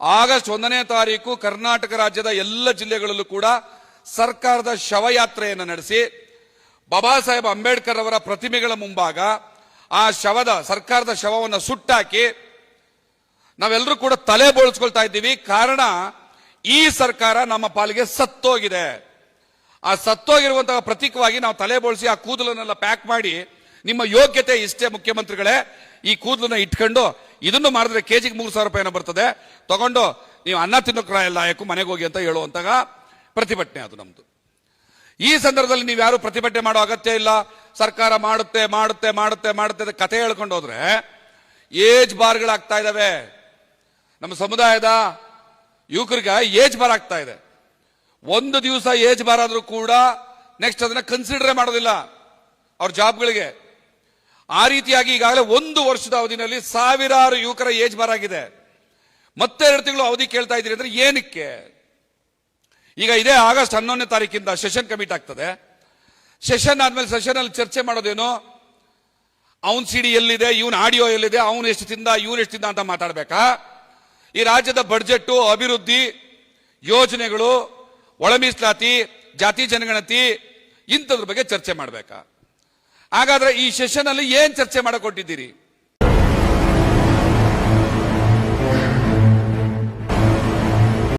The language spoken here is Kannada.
ಆಗಸ್ಟ್ ಒಂದನೇ ತಾರೀಕು ಕರ್ನಾಟಕ ರಾಜ್ಯದ ಎಲ್ಲ ಜಿಲ್ಲೆಗಳಲ್ಲೂ ಕೂಡ ಸರ್ಕಾರದ ಶವಯಾತ್ರೆಯನ್ನು ನಡೆಸಿ ಬಾಬಾ ಸಾಹೇಬ್ ಅಂಬೇಡ್ಕರ್ ಅವರ ಪ್ರತಿಮೆಗಳ ಮುಂಭಾಗ ಆ ಶವದ, ಸರ್ಕಾರದ ಶವವನ್ನು ಸುಟ್ಟಾಕಿ ನಾವೆಲ್ಲರೂ ಕೂಡ ತಲೆ ಬೋಳಿಸ್ಕೊಳ್ತಾ ಇದ್ದೀವಿ. ಕಾರಣ ಈ ಸರ್ಕಾರ ನಮ್ಮ ಪಾಲಿಗೆ ಸತ್ತೋಗಿದೆ. ಆ ಸತ್ತೋಗಿರುವಂತಹ ಪ್ರತೀಕವಾಗಿ ನಾವು ತಲೆ ಬೋಳಿಸಿ ಆ ಕೂದಲನ್ನೆಲ್ಲ ಪ್ಯಾಕ್ ಮಾಡಿ ನಿಮ್ಮ ಯೋಗ್ಯತೆ ಇಷ್ಟೇ ಮುಖ್ಯಮಂತ್ರಿಗಳೇ ಈ ಕೂದಲನ್ನ ಇಟ್ಕೊಂಡು ಇದನ್ನು ಮಾಡಿದ್ರೆ ಕೆಜಿಗೆ ಮೂರು ಸಾವಿರ ರೂಪಾಯಿನ ಬರ್ತದೆ. ತಗೊಂಡು ನೀವು ಅನ್ನ ತಿನ್ನೋಕೆ ಲಾಯಕು ಮನೆಗೆ ಹೋಗಿ ಅಂತ ಹೇಳುವಂತಹ ಪ್ರತಿಭಟನೆ ಅದು ನಮ್ದು. ಈ ಸಂದರ್ಭದಲ್ಲಿ ನೀವು ಯಾರು ಪ್ರತಿಭಟನೆ ಮಾಡೋ ಅಗತ್ಯ ಇಲ್ಲ. ಸರ್ಕಾರ ಮಾಡುತ್ತೆ ಮಾಡುತ್ತೆ ಮಾಡುತ್ತೆ ಮಾಡುತ್ತೆ ಅಂತ ಕತೆ ಹೇಳ್ಕೊಂಡು ಹೋದ್ರೆ ಏಜ್ ಬಾರ್ಗಳಾಗ್ತಾ ಇದಾವೆ. ನಮ್ಮ ಸಮುದಾಯದ ಯುವಕರಿಗೆ ಏಜ್ ಬಾರ್ ಆಗ್ತಾ ಇದೆ. ಒಂದು ದಿವಸ ಏಜ್ ಬಾರ್ ಆದ್ರೂ ಕೂಡ ನೆಕ್ಸ್ಟ್ ಅದನ್ನ ಕನ್ಸಿಡರೇ ಮಾಡೋದಿಲ್ಲ. ಅವ್ರ ಜಾಬ್ಗಳಿಗೆ ಆ ರೀತಿಯಾಗಿ ಈಗಾಗಲೇ ಒಂದು ವರ್ಷದ ಅವಧಿನಲ್ಲಿ ಸಾವಿರಾರು ಯುವಕರ ಏಜ್ ಬಾರ್ ಆಗಿದೆ. ಮತ್ತೆ ಎರಡು ತಿಂಗಳು ಅವಧಿ ಕೇಳ್ತಾ ಇದ್ದೀರಿ ಅಂದ್ರೆ ಏನಕ್ಕೆ? ಈಗ ಇದೇ ಆಗಸ್ಟ್ ಹನ್ನೊಂದನೇ ತಾರೀಕಿಂದ ಸೆಷನ್ ಕಮಿಟ್ ಆಗ್ತದೆ. ಸೆಷನ್ ಆದ್ಮೇಲೆ ಸೆಷನ್ ಅಲ್ಲಿ ಚರ್ಚೆ ಮಾಡೋದೇನು? ಅವನ್ ಸಿಡಿ ಎಲ್ಲಿದೆ, ಇವನ್ ಆಡಿಯೋ ಎಲ್ಲಿದೆ, ಅವನು ಎಷ್ಟು ತಿಂದ, ಇವ್ನು ಎಷ್ಟು ತಿಂದ ಅಂತ ಮಾತಾಡ್ಬೇಕಾ? ಈ ರಾಜ್ಯದ ಬಡ್ಜೆಟ್ ಅಭಿವೃದ್ಧಿ, ಯೋಜನೆಗಳು ಒಳ ಮೀಸಲಾತಿ ಜಾತಿ ಜನಗಣತಿ ಇಂಥದ್ರ ಬಗ್ಗೆ ಚರ್ಚೆ ಮಾಡ್ಬೇಕಾ? ಹಾಗಾದ್ರೆ ಈ ಸೆಷನ್ ಅಲ್ಲಿ ಏನ್ ಚರ್ಚೆ ಮಾಡಕ್ ಕೊಟ್ಟಿದ್ದೀರಿ